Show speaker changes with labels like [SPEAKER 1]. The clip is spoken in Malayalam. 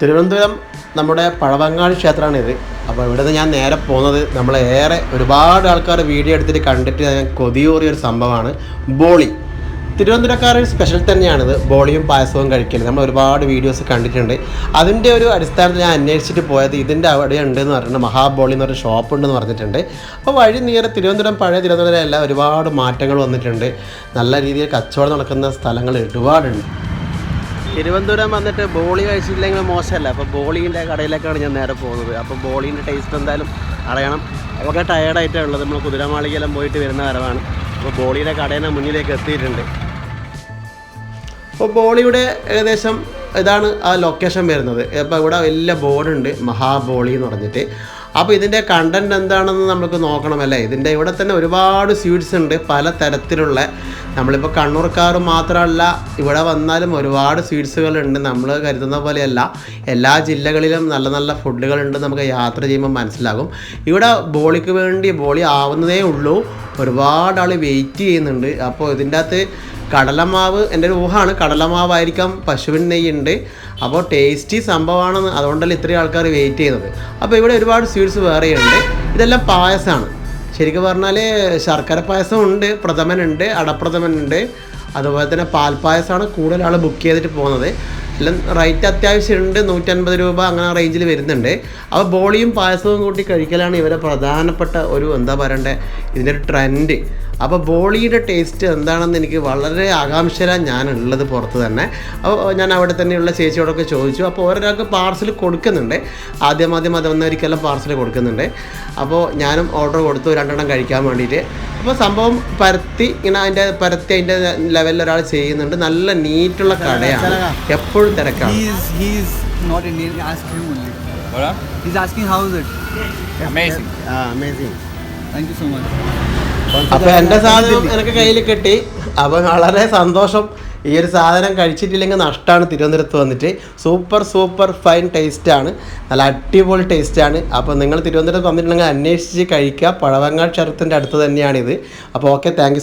[SPEAKER 1] തിരുവനന്തപുരം നമ്മുടെ പഴവങ്ങാടി ഇത് അപ്പോൾ ഇവിടെ നിന്ന് ഞാൻ നേരെ പോകുന്നത് നമ്മളേറെ ഒരുപാട് ആൾക്കാർ വീഡിയോ എടുത്തിട്ട് കണ്ടിട്ട് ഞാൻ കൊതിയൂറിയ ഒരു സംഭവമാണ്. ബോളി. തിരുവനന്തപുരക്കാരുടെ ഒരു സ്പെഷ്യൽ തന്നെയാണിത്. ബോളിയും പായസവും കഴിക്കൽ നമ്മൾ ഒരുപാട് വീഡിയോസ് കണ്ടിട്ടുണ്ട്. അതിന്റെ ഒരു അടിസ്ഥാനത്തിൽ ഞാൻ അന്വേഷിച്ചിട്ട് പോയത് ഇതിന്റെ അവിടെ ഉണ്ടെന്ന് പറഞ്ഞിട്ടുണ്ട്. മഹാബോളി എന്ന് പറഞ്ഞ ഷോപ്പ് ഉണ്ടെന്ന് പറഞ്ഞിട്ടുണ്ട്. അപ്പോൾ വഴി നേരെ തിരുവനന്തപുരം പഴയ തിരുവനന്തപുരം എല്ലാം ഒരുപാട് മാറ്റങ്ങൾ വന്നിട്ടുണ്ട്. നല്ല രീതിയിൽ കച്ചവടം നടക്കുന്ന സ്ഥലങ്ങൾ ഒരുപാടുണ്ട്. തിരുവനന്തപുരം വന്നിട്ട് ബോളി കഴിച്ചിട്ടില്ലെങ്കിൽ മോശമല്ല. അപ്പോൾ ബോളീന്റെ കടയിലേക്കാണ് ഞാൻ നേരെ പോകുന്നത്. അപ്പോൾ ബോളീന്റെ ടേസ്റ്റ് എന്തായാലും അറിയണം. ഒക്കെ ടയേർഡായിട്ടാണ് ഉള്ളത് നമ്മൾ കുതിരമാളികയെല്ലാം പോയിട്ട് വരുന്ന വരവാണ്. അപ്പോൾ ബോളിയുടെ കടേനെ മുന്നിലേക്ക് എത്തിയിട്ടുണ്ട്. അപ്പോൾ ബോളിയുടെ ഏകദേശം ഇതാണ് ആ ലൊക്കേഷൻ വരുന്നത്. അപ്പോൾ ഇവിടെ വലിയ ബോർഡുണ്ട് മഹാബോളി എന്ന് പറഞ്ഞിട്ട്. അപ്പോൾ ഇതിന്റെ കണ്ടന്റ് എന്താണെന്ന് നമുക്ക് നോക്കണമല്ലേ ഇതിന്റെ ഇവിടെ തന്നെ ഒരുപാട് സ്വീറ്റ്സ് ഉണ്ട് പല തരത്തിലുള്ള. നമ്മളിപ്പോൾ കണ്ണൂർക്കാർ മാത്രമല്ല ഇവിടെ വന്നാലും ഒരുപാട് സ്വീറ്റ്സുകളുണ്ട് നമ്മൾ കരുതുന്ന പോലെയല്ല. എല്ലാ ജില്ലകളിലും നല്ല നല്ല ഫുഡുകളുണ്ട് നമുക്ക് യാത്ര ചെയ്യുമ്പോൾ മനസ്സിലാകും. ഇവിടെ ബോളിക്ക് വേണ്ടി ബോളി ആവുന്നതേ ഉള്ളൂ. ഒരുപാട് ആൾ വെയിറ്റ് ചെയ്യുന്നുണ്ട്. അപ്പോൾ ഇതിന്റെ അകത്ത് കടലമാവ് എന്റെ ഒരു ഊഹമാണ് കടലമാവായിരിക്കാം പശുവിൻ നെയ്യുണ്ട്. അപ്പോൾ ടേസ്റ്റി സംഭവമാണെന്ന് അതുകൊണ്ടല്ല ഇത്രയും ആൾക്കാർ വെയിറ്റ് ചെയ്യുന്നത് അപ്പോൾ ഇവിടെ ഒരുപാട് സ്വീറ്റ്സ് വേറെയുണ്ട്. ഇതെല്ലാം പായസമാണ്. ശരിക്കും പറഞ്ഞാൽ ശർക്കര പായസം ഉണ്ട് പ്രഥമനുണ്ട് അടപ്രഥമനുണ്ട് അതുപോലെ തന്നെ പാൽപ്പായസമാണ് കൂടുതൽ ആൾ ബുക്ക് ചെയ്തിട്ട് പോകുന്നത്. എല്ലാം റേറ്റ് അത്യാവശ്യമുണ്ട്. നൂറ്റൻപത് രൂപ അങ്ങനെ റേഞ്ചിൽ വരുന്നുണ്ട്. അപ്പോൾ ബോളിയും പായസവും കൂട്ടി കഴിക്കലാണ് ഇവരെ പ്രധാനപ്പെട്ട ഒരു എന്താ പറയണ്ടേ ഇതിന്റെ ഒരു ട്രെൻഡ് അപ്പോൾ ബോളിയുടെ ടേസ്റ്റ് എന്താണെന്ന് എനിക്ക് വളരെ ആകാംക്ഷയിലാണ് ഞാനുള്ളത് പുറത്ത് തന്നെ. അപ്പോൾ ഞാൻ അവിടെ തന്നെയുള്ള ചേച്ചിയോടൊക്കെ ചോദിച്ചു. അപ്പോൾ ഓരോരാൾക്ക് പാർസൽ കൊടുക്കുന്നുണ്ട്. ആദ്യം ആദ്യം അത് വന്നവർക്കെല്ലാം പാർസൽ കൊടുക്കുന്നുണ്ട്. അപ്പോൾ ഞാനും ഓർഡർ കൊടുത്തു. രണ്ടെണ്ണം കഴിക്കാൻ വേണ്ടിയിട്ട്. അപ്പോൾ സംഭവം പരത്തി ഇങ്ങനെ അതിന്റെ പരത്തി അതിന്റെ ലെവലിൽ ഒരാൾ ചെയ്യുന്നുണ്ട്. നല്ല നീറ്റുള്ള കടയാണ്. എപ്പോഴും തിരക്കാണ്. അപ്പൊ എന്റെ സാധനം എനിക്ക് കയ്യിൽ കിട്ടി. അപ്പൊ വളരെ സന്തോഷം. ഈ ഒരു സാധനം കഴിച്ചിട്ടില്ലെങ്കിൽ നഷ്ടമാണ് തിരുവനന്തപുരത്ത് വന്നിട്ട് സൂപ്പർ സൂപ്പർ ഫൈൻ ടേസ്റ്റാണ് നല്ല അടിപൊളി ടേസ്റ്റാണ് അപ്പോൾ നിങ്ങൾ തിരുവനന്തപുരത്ത് വന്നിട്ടുണ്ടെങ്കിൽ അന്വേഷിച്ച് കഴിക്കുക. പഴവങ്ങാട് ക്ഷേത്രത്തിന്റെ അടുത്ത് തന്നെയാണിത്. അപ്പോൾ ഓക്കെ താങ്ക്